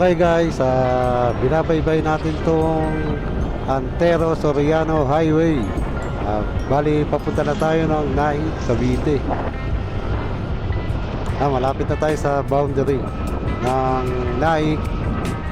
Okay guys, ah binabaybay natin tong Antero Soriano Highway. Ah, bali, papunta na tayo ng Nain, Cavite. Ah, malapit na tayo sa boundary ng Naik,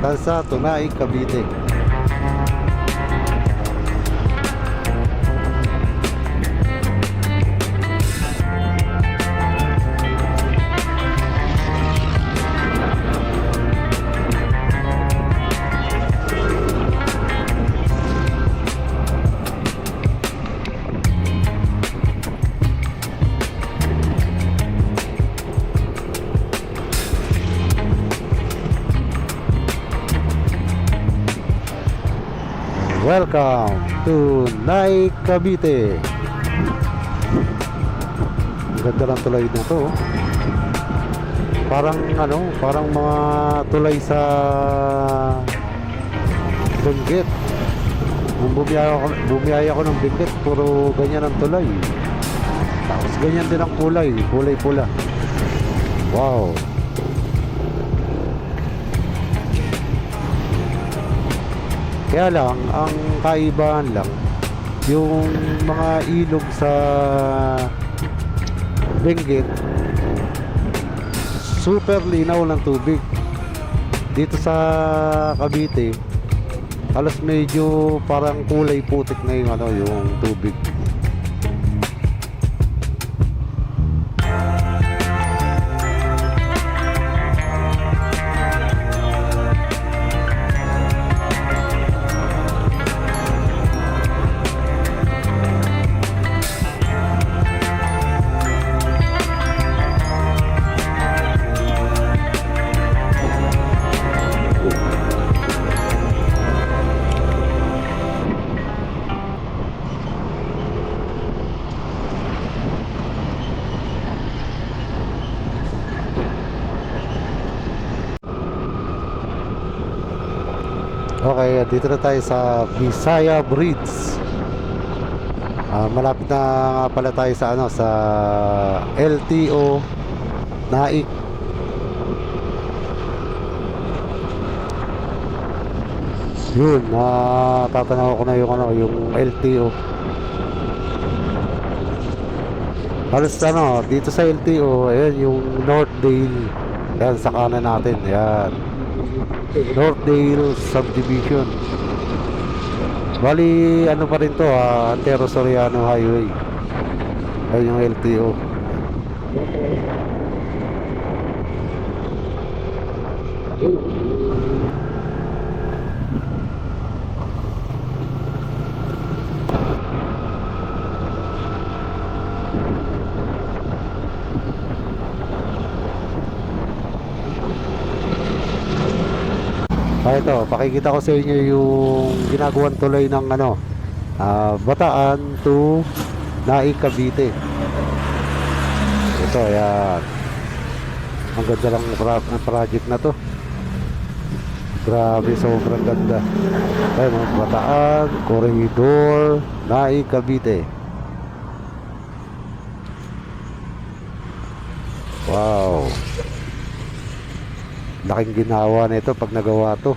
Tansa to Naik, Cavite. Welcome to Naik, Cavite. Ganda ng tulay na to. oh. Parang ano, parang mga tulay sa Benguet. Nung bumiyaya ako, bumiyaya ako ng Benguet, puro ganyan ang tulay. Tapos ganyan din ang kulay, kulay pula. Wow. Kaya lang, ang kaibahan lang, yung mga ilog sa Benguet, super linaw ng tubig. Dito sa Cavite, halos medyo parang kulay putik na yung ano, yung tubig. Dito na tayo sa Bisaya Bridge. Ah, malapit na nga pala tayo sa ano sa LTO Naik. Yun, natatanaw ko na yung ano, yung LTO. Halos ano, dito sa LTO, ayan yung Northdale. Yan sa kanan natin, yan. Northdale Subdivision. Bali, ano pa rin to ha, Antero Soriano Highway. Ayun yung LTO. Ah, ito, pakikita ko sa inyo yung ginagawang tuloy ng ano, ah, Bataan to Naik Cavite. Ito, ayan. Ang ganda lang ng pro- ng project na to. Grabe, sobrang ganda. Ayun, mga Bataan, Corridor, Naik Cavite. Wow. Laking ginawa nito pag nagawa to.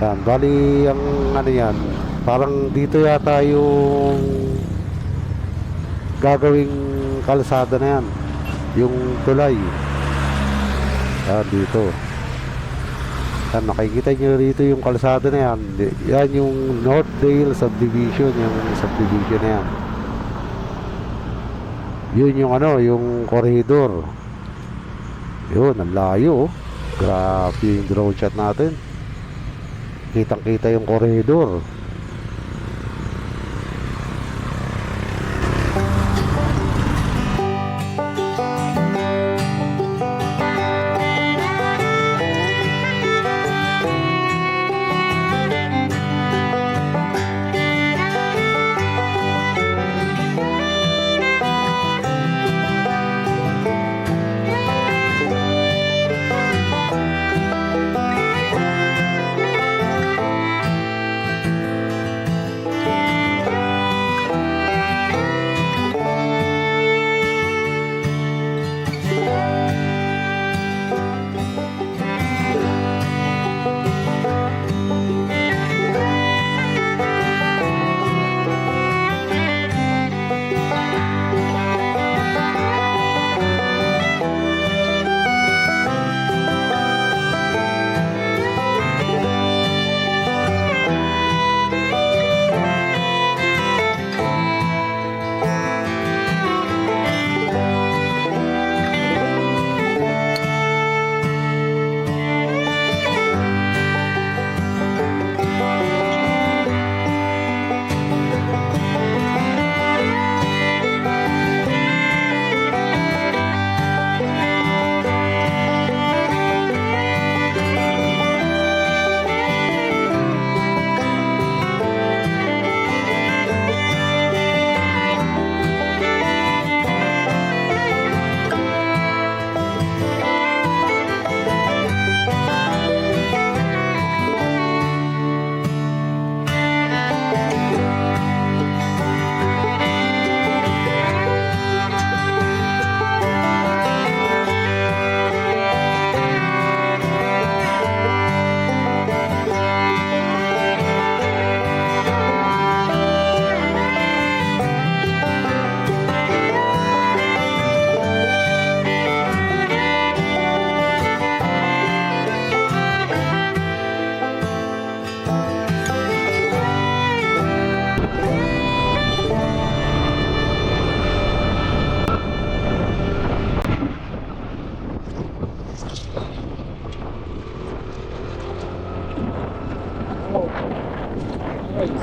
Yan, bali ang ano yan, parang dito yata yung gagawing kalsada na yan. Yung tulay. Yan, dito. Yan, makikita nyo rito yung kalsada na yan. Yan yung Northdale Subdivision, yung subdivision na yan. Yun yung ano, yung corridor. Yun, ang layo oh. Grabe yung drone shot natin. Kitang kita yung corridor.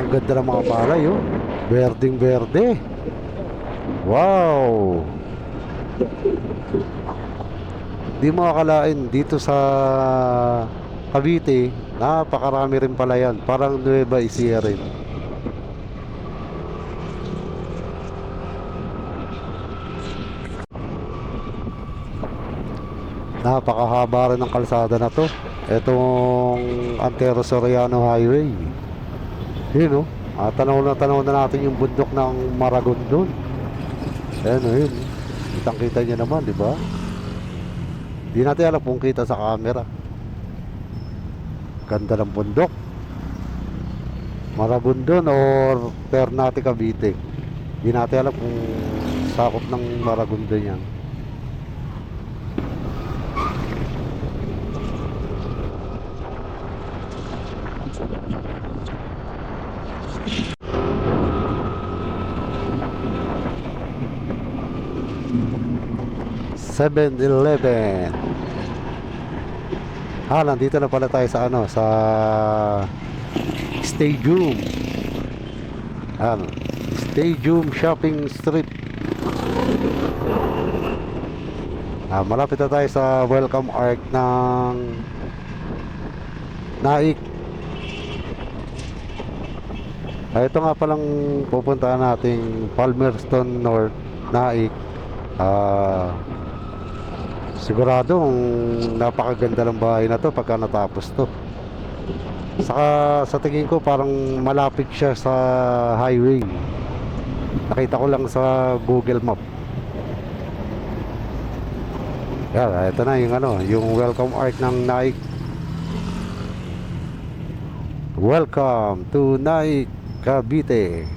Ganda ng mga palay, oh. Berding berde. Wow! Di mo akalain dito sa Cavite, napakarami rin pala yan. Parang Nueva Ecija rin. Napakahaba rin ng kalsada na to. Itong Antero Soriano Highway. Yun o. Ah, tanaw na tanaw na natin yung bundok ng Maragon doon. Ayan o yun. Kitang kita niya naman, di ba? Di natin alam kung kita sa camera. Ganda ng bundok. Maragon doon or Ternate Cavite. Di natin alam kung sakop ng Maragon doon yan. Seven Eleven. Ah, nandito na pala tayo sa ano, sa Stadium. Ano, Stadium Shopping Street. Ah, malapit na tayo sa welcome arc ng Naik. Ah, ito nga palang pupuntahan nating Palmerston North, Naik. Ah, Siguradong napakaganda ng bahay na to pagka natapos to. Saka sa tingin ko parang malapit siya sa highway. Nakita ko lang sa Google Map. Yan, ito na yung ano, yung welcome art ng Nike. Welcome to Nike Cavite.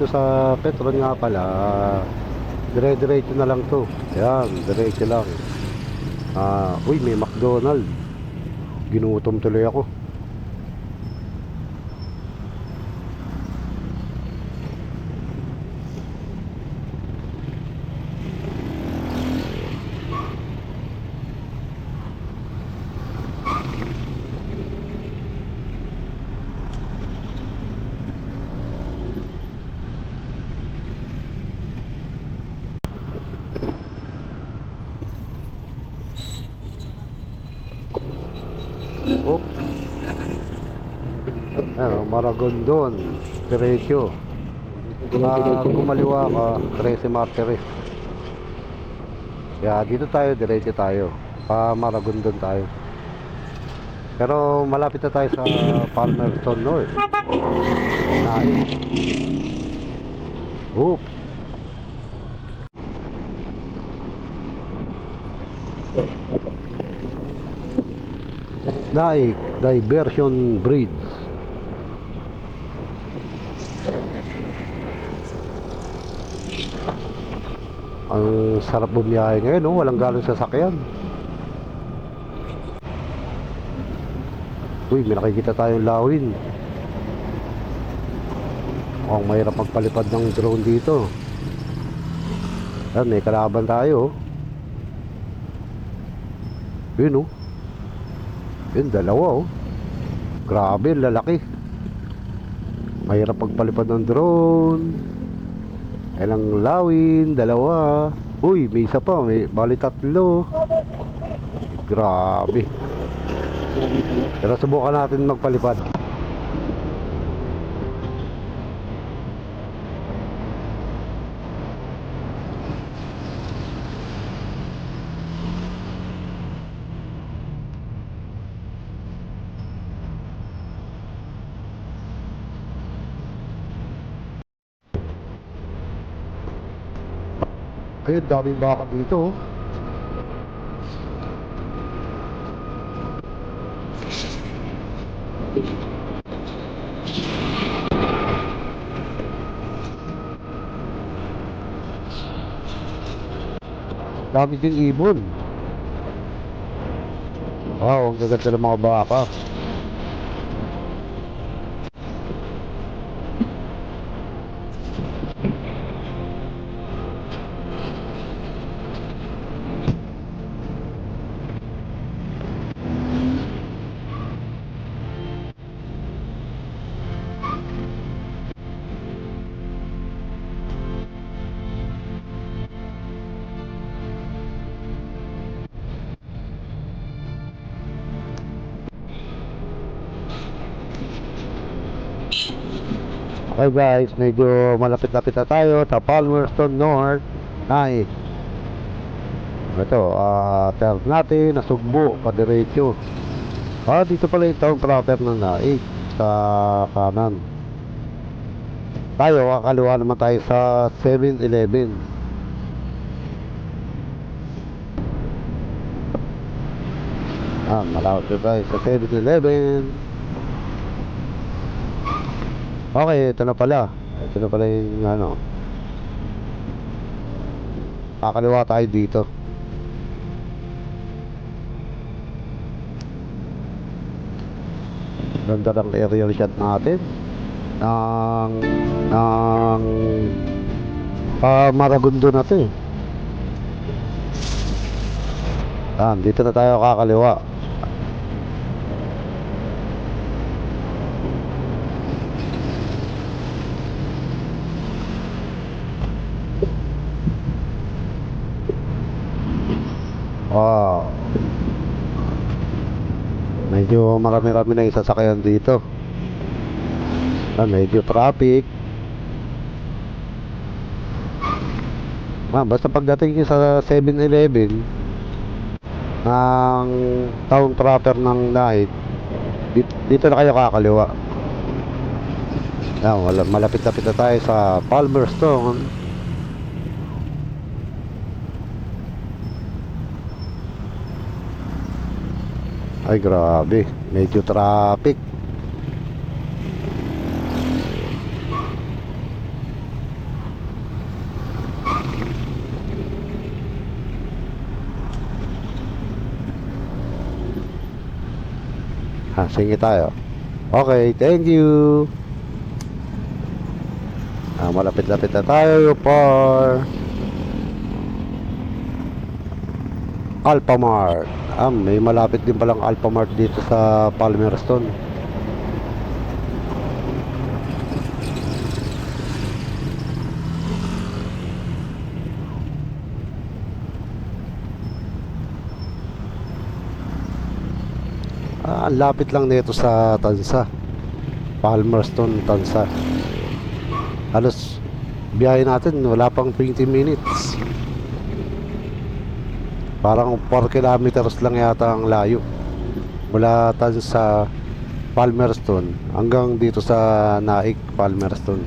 Rito sa Petron nga pala, dire-diretso na lang to. Yan, diretso lang. Ah, uy, may McDonald. Ginutom tuloy ako. Oh. Maragondon, diretso. Ah, kumaliwa ka, 13 Martires. Yeah, dito tayo, diretso tayo. Pa Maragondon tayo. Pero malapit na tayo sa Palmerston North. Nice. Oops. Naik Diversion Bridge. Ang sarap bumiyahe ngayon, no? Walang galong sasakyan. Uy, may nakikita tayong lawin. Mukhang mahirap magpalipad ng drone dito. Yan, may kalaban tayo. oh. Yun, oh. Yun, dalawa, oh. Grabe, lalaki. Mahirap pagpalipad ng drone. Ilang lawin, dalawa. Uy, may isa pa, may bali tatlo. Grabe. Pero subukan natin magpalipad. Ayun, daming baka dito. Dami din ibon. Wow, ang gaganda ng mga baka. Okay guys, medyo malapit-lapit na tayo sa Palmerston North. Ay. Ito, ah, turn natin, nasugbo, padiretso. Ah, dito pala yung town proper ng naik sa kanan. Tayo, kakaliwa naman tayo sa 7-Eleven. Ah, na tayo sa 7-Eleven. Okay, ito na pala. Ito na pala yung ano. Kakaliwa tayo dito. Ganda ng aerial shot natin. Ng ng pa Maragundo na to eh. Ah, dito na tayo kakaliwa. Wow. Medyo marami-rami na yung sasakyan dito. Ah, medyo traffic. Ah, basta pagdating sa 7-Eleven ng town proper ng night, dito, na kayo kakaliwa. Wala, malapit-lapit na tayo sa Palmerston. Ay grabe, medyo traffic. Ha, sige tayo. Okay, thank you. Ah, malapit-lapit na tayo for Alphamart. Ah, may malapit din palang Alphamart dito sa Palmerston. Ah, lapit lang nito sa Tansa. Palmerston, Tansa. Halos biyahe natin wala pang 20 minutes. Parang 4 kilometers lang yata ang layo. Mula tan sa Palmerston hanggang dito sa Naik, Palmerston.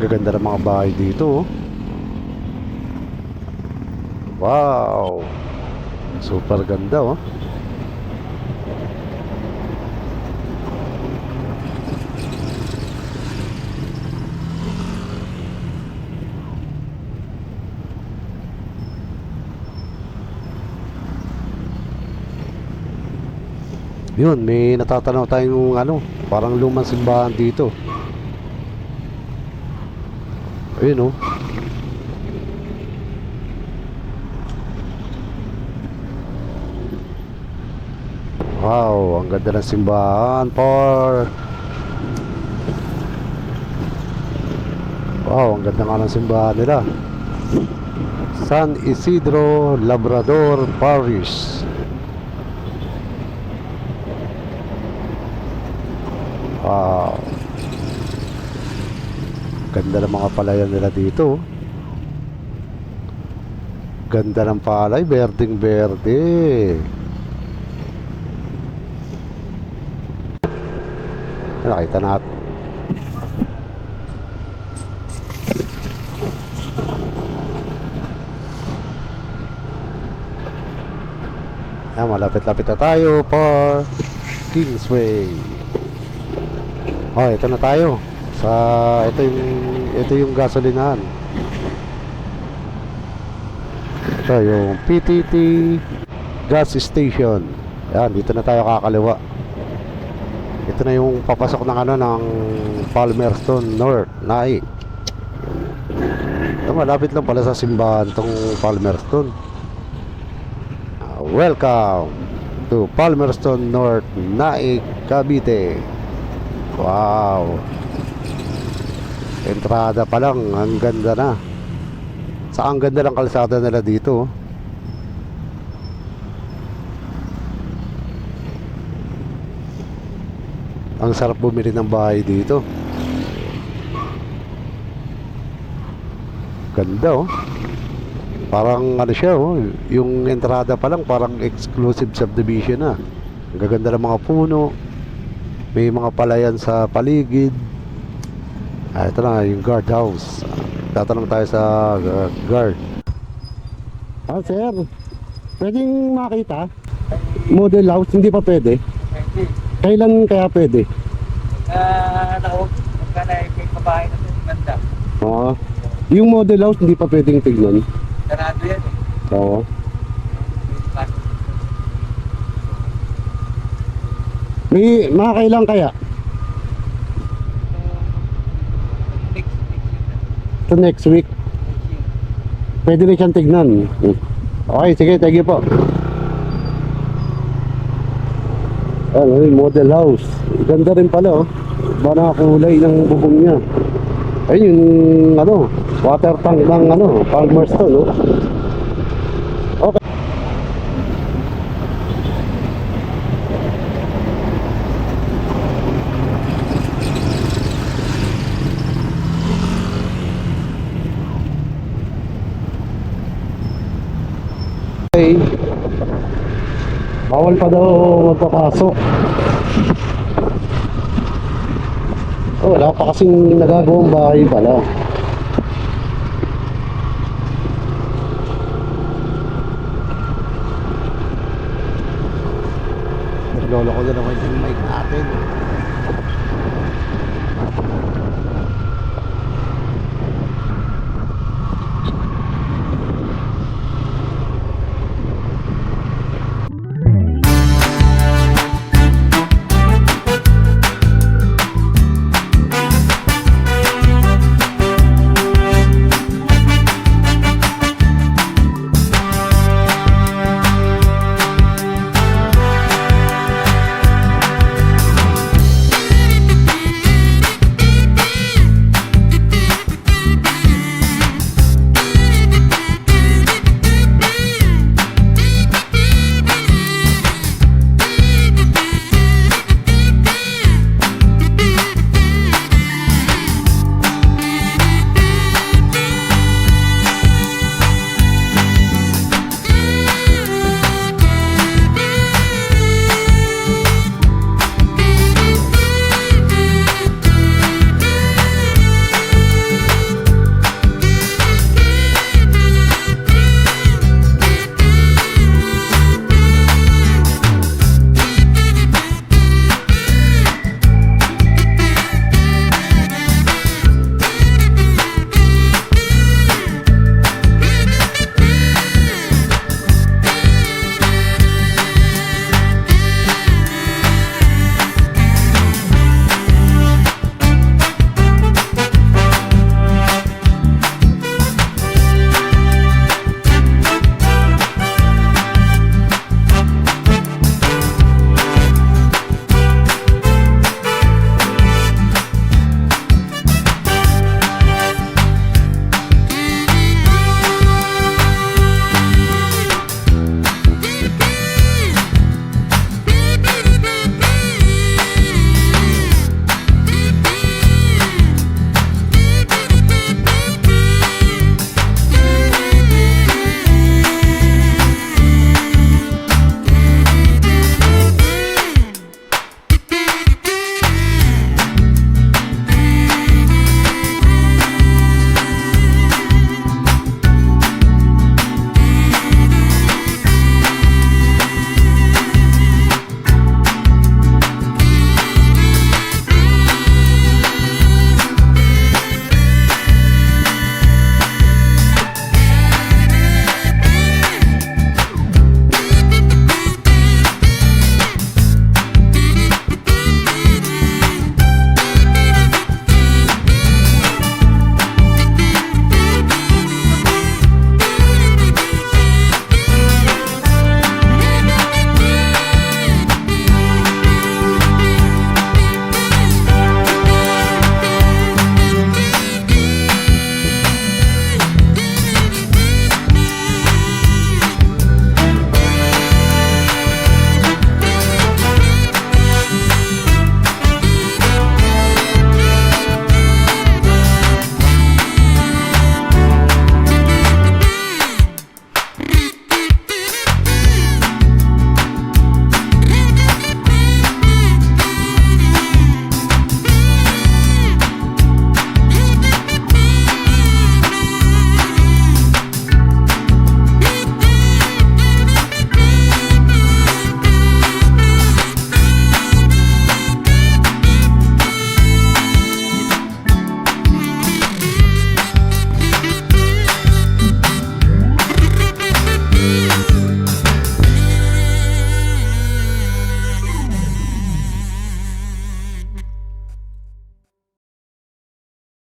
Gaganda ng mga bahay dito. oh. Wow! Super ganda oh. Yun, may natatanaw tayong ano, parang lumang simbahan dito. Ayun oh. Wow, ang ganda ng simbahan, por. Wow, ang ganda nga ng simbahan nila. San Isidro Labrador Parish. Wow. Ganda ng mga palayan nila dito. oh. Ganda ng palay, berdeng berde. Nakita natin. Ah, malapit-lapit na tayo for Kingsway. Oh, ito na tayo. Sa ito yung ito yung gasolinahan. Ito yung PTT gas station. Yan, dito na tayo kakaliwa. Ito na yung papasok ng ano ng Palmerston North, Nai. Ito, malapit lang pala sa simbahan tong Palmerston. Ah, welcome to Palmerston North, Nai, Cavite. Wow. Entrada pa lang, ang ganda na. Sa ang ganda ng kalsada nila dito. oh. Ang sarap bumili ng bahay dito. Ganda oh. Parang ano siya oh, yung entrada pa lang parang exclusive subdivision na. Ang gaganda ng mga puno. May mga palayan sa paligid. Ah, ito na yung guard house. Tatanong tayo sa uh, guard. Ah, sir. Pwedeng makita? Model house, hindi pa pwede. Hindi. Kailan kaya pwede? Ah, naku, pagka na may kabahay na ito, ganda. Oo. Yung model house, hindi pa pwedeng tignan. Sarado yan eh. Oo. May mga kailan kaya? Next, next year. To next week. Pwede na siyang tignan. Okay, sige, thank you po. Ano yung model house. Ganda rin pala oh. Ba kulay ng bubong niya. Ayun yung ano, water tank ng ano, Palmerston oh. Okay. Okay. Bawal pa daw magpapasok. Oh, wala pa kasing nagagawang bahay pala. Naglolo ko na naman natin.